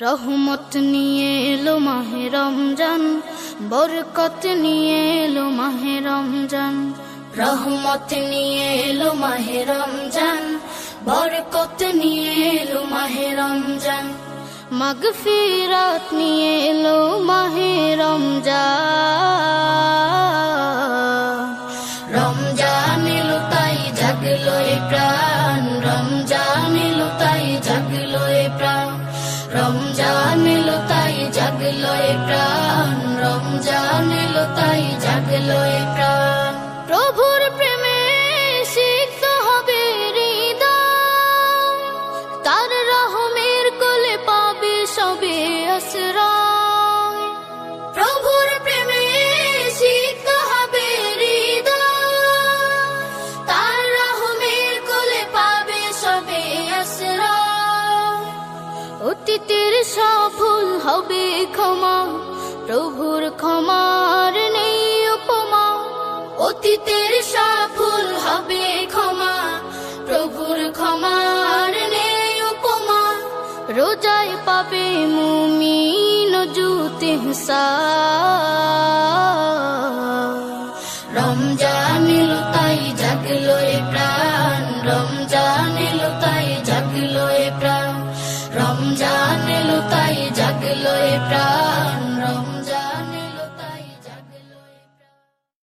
রহমত নিয়ে এলো মাহে রমজান, বরকত নিয়ে এলো মাহে রমজান। রহমত নিয়ে এলো মাহে রমজান, বরকত নিয়ে এলো মাহে রমজান। মাগফিরাত নিয়ে এলো মাহে রমজান। রমজান এলো তাই জাগলো প্রাণ, রমজান এলো তাই প্রাণ রমজান এলো তাই জাগলো এ প্রাণ, রমজান এলো তাই জাগলো প্রাণ। প্রভুর প্রেমে সিক্ত হবে হৃদয়, তার রহমের কোলে পাবে সবে আশ্রয় সফল হবে ক্ষমা, প্রভুর ক্ষমার নেই উপমা। অতীতের সফল হবে ক্ষমা, প্রভুর ক্ষমার নেই উপমা। রোজায় পাবে মুমিন জুতে রমজানিল তাই জাগলো প্রাণ, রম